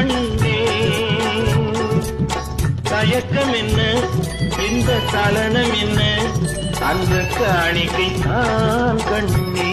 கண்டே தயக்கம் என்ன? இந்த சலனம் என்ன? அந்த காணிக்கை தான் கண்ணே.